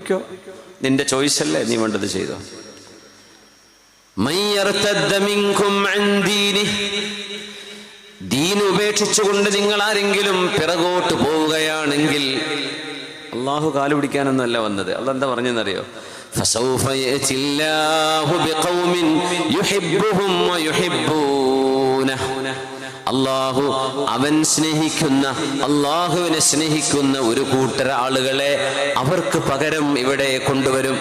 ചോദിക്കോ? നിന്റെ ചോയ്സ് അല്ലേ നീ വേണ്ടത് ചെയ്തോ? ദീൻ ഉപേക്ഷിച്ചുകൊണ്ട് നിങ്ങൾ ആരെങ്കിലും പിറകോട്ട് പോവുകയാണെങ്കിൽ അള്ളാഹു കാലു പിടിക്കാനൊന്നുമല്ല വന്നത്. അള്ള എന്താ പറഞ്ഞെന്നറിയോ ഫസൗഫ യഅതില്ലാഹു ബിഖൗമിൻ യുഹിബ്ബുഹും വയുഹിബ്ബൂ അള്ളാഹു അവൻ സ്നേഹിക്കുന്ന അള്ളാഹുവിനെ സ്നേഹിക്കുന്ന ഒരു കൂട്ടര ആളുകളെ അവർക്ക് പകരം ഇവിടെ കൊണ്ടുവരും.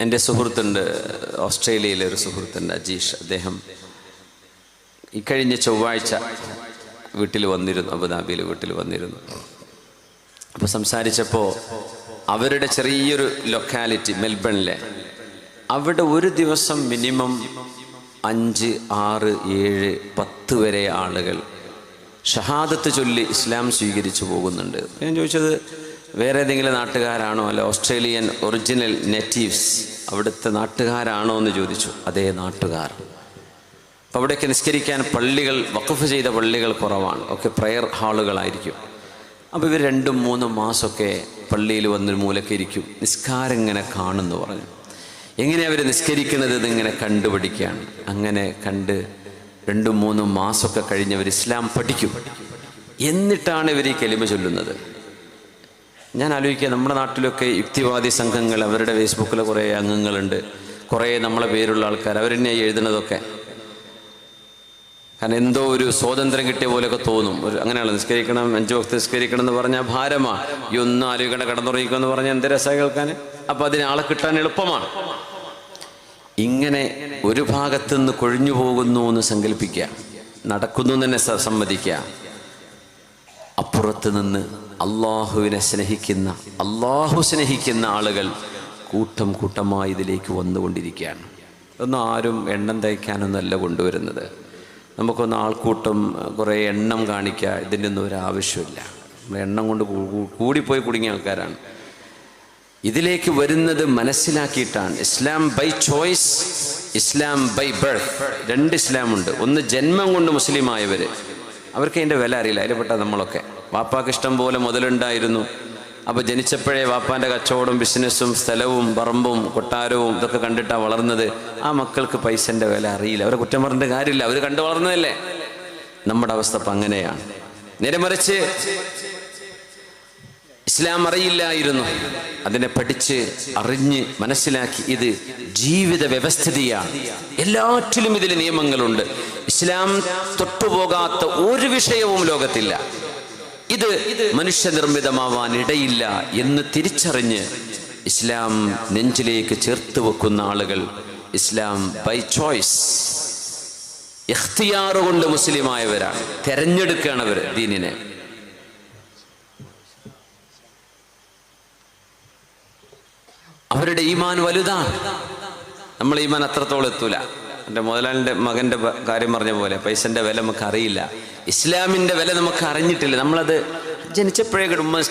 എന്റെ സുഹൃത്തുണ്ട് ഓസ്ട്രേലിയയിലെ ഒരു സുഹൃത്തുണ്ട് അജീഷ്. അദ്ദേഹം ഇക്കഴിഞ്ഞ ചൊവ്വാഴ്ച വീട്ടിൽ വന്നിരുന്നു അബുദാബിയിൽ വീട്ടിൽ വന്നിരുന്നു. അപ്പോൾ സംസാരിച്ചപ്പോൾ അവരുടെ ചെറിയൊരു ലൊക്കാലിറ്റി മെൽബണിലെ അവിടെ ഒരു ദിവസം മിനിമം അഞ്ച് ആറ് ഏഴ് പത്ത് വരെ ആളുകൾ ഷഹാദത്ത് ചൊല്ലി ഇസ്ലാം സ്വീകരിച്ചു പോകുന്നുണ്ട്. ഞാൻ ചോദിച്ചത് വേറെ ഏതെങ്കിലും നാട്ടുകാരാണോ അല്ല ഓസ്ട്രേലിയൻ ഒറിജിനൽ നെറ്റീവ്സ് അവിടുത്തെ നാട്ടുകാരാണോ എന്ന് ചോദിച്ചു. അതേ നാട്ടുകാർ. അപ്പോൾ അവിടെയൊക്കെ നിസ്കരിക്കാൻ പള്ളികൾ വഖഫ് ചെയ്ത പള്ളികൾ കുറവാണ്. ഒക്കെ പ്രയർ ഹാളുകളായിരിക്കും. അപ്പോൾ ഇവർ രണ്ടും മൂന്നും മാസമൊക്കെ പള്ളിയിൽ വന്നൊരു മൂലക്കിരിക്കും. നിസ്കാരം ഇങ്ങനെ കാണുമെന്ന് പറഞ്ഞു. എങ്ങനെ അവർ നിസ്കരിക്കുന്നത് ഇതിങ്ങനെ കണ്ടുപിടിക്കുകയാണ്. അങ്ങനെ കണ്ട് രണ്ടും മൂന്നും മാസമൊക്കെ കഴിഞ്ഞവർ ഇസ്ലാം പഠിക്കും. എന്നിട്ടാണ് ഇവർ ഈ കെലിമ ചൊല്ലുന്നത്. ഞാൻ ആലോചിക്കുക നമ്മുടെ നാട്ടിലൊക്കെ യുക്തിവാദി സംഘങ്ങൾ അവരുടെ ഫേസ്ബുക്കിൽ കുറേ അംഗങ്ങളുണ്ട്. കുറേ നമ്മളെ പേരുള്ള ആൾക്കാർ അവരെന്നെ എഴുതുന്നതൊക്കെ. കാരണം എന്തോ ഒരു സ്വാതന്ത്ര്യം കിട്ടിയ പോലെയൊക്കെ തോന്നും. ഒരു അങ്ങനെയാണ് നിസ്കരിക്കണം അഞ്ചു വക്ത് നിസ്കരിക്കണം എന്ന് പറഞ്ഞാൽ ഭാരമാ. ഈ ഒന്നും ആലോചിക്കേണ്ട കടന്നുറങ്ങിക്കുമെന്ന് പറഞ്ഞാൽ എന്ത് രസമായി കേൾക്കാൻ അപ്പം അതിന് ആളെ കിട്ടാൻ എളുപ്പമാണ്. ഇങ്ങനെ ഒരു ഭാഗത്തുനിന്ന് കൊഴിഞ്ഞു പോകുന്നു എന്ന് സങ്കല്പിക്കുക. നടക്കുന്നു തന്നെ സമ്മതിക്കുക. അപ്പുറത്ത് നിന്ന് അള്ളാഹുവിനെ സ്നേഹിക്കുന്ന അള്ളാഹു സ്നേഹിക്കുന്ന ആളുകൾ കൂട്ടം കൂട്ടമായി ഇതിലേക്ക് വന്നുകൊണ്ടിരിക്കുകയാണ്. ഒന്നും ആരും എണ്ണം തയ്ക്കാനൊന്നല്ല കൊണ്ടുവരുന്നത്. നമുക്കൊന്ന് ആൾക്കൂട്ടം കുറേ എണ്ണം കാണിക്കുക ഇതിന്റെ ഒന്നും ഒരു ആവശ്യമില്ല. എണ്ണം കൊണ്ട് കൂടിപ്പോയി കുടുങ്ങിയ ആൾക്കാരാണ്. ഇതിലേക്ക് വരുന്നത് മനസ്സിലാക്കിയിട്ടാണ്. Islam by choice Islam by birth രണ്ട് ഇസ്ലാമുണ്ട്. ഒന്ന് ജന്മം കൊണ്ട് മുസ്ലിമായവർ. അവർക്ക് അതിന്റെ വില അറിയില്ല. അതിൽപ്പെട്ട നമ്മളൊക്കെ. വാപ്പാക്ക് ഇഷ്ടം പോലെ മുതലുണ്ടായിരുന്നു. അപ്പോൾ ജനിച്ചപ്പോഴേ വാപ്പാന്റെ കച്ചവടം ബിസിനസ്സും സ്ഥലവും പറമ്പും കൊട്ടാരവും ഇതൊക്കെ കണ്ടിട്ടാണ് വളർന്നത്. ആ മക്കൾക്ക് പൈസന്റെ വില അറിയില്ല. അവരെ കുറ്റം പറഞ്ഞിട്ട് കാര്യമില്ല. അവർ കണ്ടു വളർന്നതല്ലേ? നമ്മുടെ അവസ്ഥ അപ്പം അങ്ങനെയാണ്. നേരെ മറിച്ച് ഇസ്ലാം അറിയില്ലായിരുന്നു. അതിനെ പഠിച്ച് അറിഞ്ഞ് മനസ്സിലാക്കി ഇത് ജീവിത വ്യവസ്ഥിതിയാണ്. എല്ലാറ്റിലും ഇതിൽ നിയമങ്ങളുണ്ട്. ഇസ്ലാം തൊട്ടുപോകാത്ത ഒരു വിഷയവും ലോകത്തില്ല. ഇത് മനുഷ്യനിർമ്മിതമാവാൻ ഇടയില്ല എന്ന് തിരിച്ചറിഞ്ഞ് ഇസ്ലാം നെഞ്ചിലേക്ക് ചേർത്ത് വെക്കുന്ന ആളുകൾ ഇസ്ലാം ബൈ ചോയ്സ് എഖ്തിയാറുകൊണ്ട് മുസ്ലിമായവരാണ്. തെരഞ്ഞെടുക്കുകയാണ് അവർ ദീനിനെ. അവരുടെ ഈമാൻ വലുതാണ് നമ്മൾ ഈമാൻ അത്രത്തോളം എത്തൂല. എന്റെ മുതലാളിന്റെ മകന്റെ കാര്യം പറഞ്ഞ പോലെ പൈസന്റെ വില നമുക്ക് അറിയില്ല ഇസ്ലാമിന്റെ വില നമുക്ക് അറിഞ്ഞിട്ടില്ല നമ്മളത് ജനിച്ചപ്പോഴേ കുടുംബം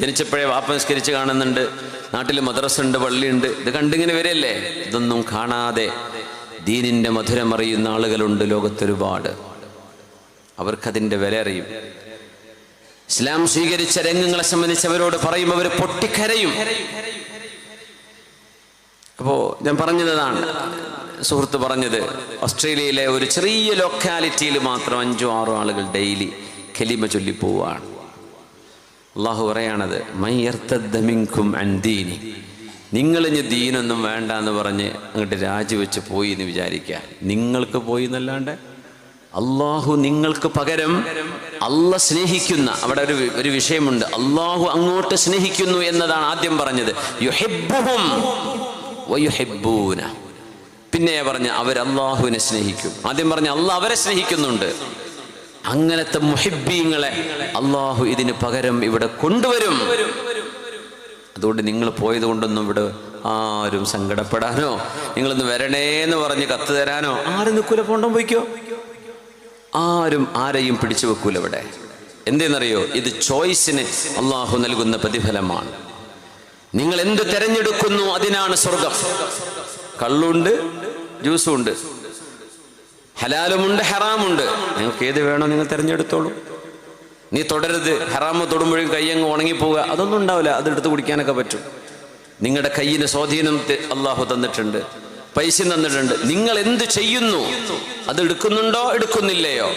ജനിച്ചപ്പോഴേ വാപ്പ നിസ്കരിച്ച് കാണുന്നുണ്ട് നാട്ടിൽ മദ്രസ ഉണ്ട് പള്ളിയുണ്ട്. ഇത് കണ്ടിങ്ങനെ വരെയല്ലേ ഇതൊന്നും കാണാതെ ദീനിന്റെ മധുരം അറിയുന്ന ആളുകളുണ്ട് ലോകത്തൊരുപാട്. അവർക്കതിന്റെ വില അറിയും. ഇസ്ലാം സ്വീകരിച്ച രംഗങ്ങളെ സംബന്ധിച്ച് അവരോട് പറയും അവർ പൊട്ടിക്കരയും. അപ്പോൾ ഞാൻ പറഞ്ഞതാണ്. സുഹൃത്ത് പറഞ്ഞത് ഓസ്ട്രേലിയയിലെ ഒരു ചെറിയ ലൊക്കാലിറ്റിയിൽ മാത്രം അഞ്ചോ ആറോ ആളുകൾ ഡെയിലി കലിമ പോവുകയാണ് അള്ളാഹു പറയാണത് മയ്യർത്തദ്ദമിങ്കും അൻദീനി നിങ്ങൾ ഇനി ദീനൊന്നും വേണ്ട എന്ന് പറഞ്ഞ് അങ്ങോട്ട് രാജിവെച്ച് പോയി എന്ന് വിചാരിക്കുക. നിങ്ങൾക്ക് പോയി എന്നല്ലാണ്ട് അള്ളാഹു നിങ്ങൾക്ക് പകരം അല്ല സ്നേഹിക്കുന്ന അവിടെ ഒരു ഒരു വിഷയമുണ്ട്. അള്ളാഹു അങ്ങോട്ട് സ്നേഹിക്കുന്നു എന്നതാണ് ആദ്യം പറഞ്ഞത്. യുഹിബ്ബുഹും വയുഹിബ്ബൂന. പിന്നെ പറഞ്ഞ അവർ അള്ളാഹുവിനെ സ്നേഹിക്കും. ആദ്യം പറഞ്ഞ അള്ളാഹ് അവരെ സ്നേഹിക്കുന്നുണ്ട്. അങ്ങനത്തെ മുഹിബീങ്ങളെ അള്ളാഹു ഇതിന് പകരം ഇവിടെ കൊണ്ടുവരും. അതുകൊണ്ട് നിങ്ങൾ പോയത് കൊണ്ടൊന്നും ഇവിടെ ആരും സങ്കടപ്പെടാനോ നിങ്ങളൊന്ന് വരണേ എന്ന് പറഞ്ഞ് കത്ത് തരാനോ ആരും നിൽക്കൂല പോണ്ടോ പോയിക്കോ. ആരും ആരെയും പിടിച്ചു വെക്കൂല ഇവിടെ. എന്തെന്നറിയോ? ഇത് ചോയ്സിന് അള്ളാഹു നൽകുന്ന പ്രതിഫലമാണ്. നിങ്ങൾ എന്ത് തെരഞ്ഞെടുക്കുന്നു അതിനാണ് സ്വർഗം. കള്ളുണ്ട് ജ്യൂസും ഉണ്ട് ഹലാലുമുണ്ട് ഹറാമുണ്ട്. നിങ്ങൾക്ക് ഏത് വേണോ നിങ്ങൾ തിരഞ്ഞെടുത്തോളൂ. നീ തുടരുത് ഹറാമ തൊടുമ്പോഴും കൈയങ്ങ് ഉണങ്ങിപ്പോവുക. അതൊന്നും ഉണ്ടാവില്ല അതെടുത്ത് കുടിക്കാനൊക്കെ പറ്റും. നിങ്ങളുടെ കയ്യിന് സ്വാധീനം അള്ളാഹു തന്നിട്ടുണ്ട് പൈസ തന്നിട്ടുണ്ട്. നിങ്ങൾ എന്ത് ചെയ്യുന്നു? അത് എടുക്കുന്നുണ്ടോ എടുക്കുന്നില്ലയോ?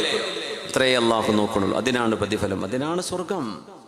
ഇത്രയേ അള്ളാഹു നോക്കണുള്ളൂ അതിനാണ് പ്രതിഫലം അതിനാണ് സ്വർഗം.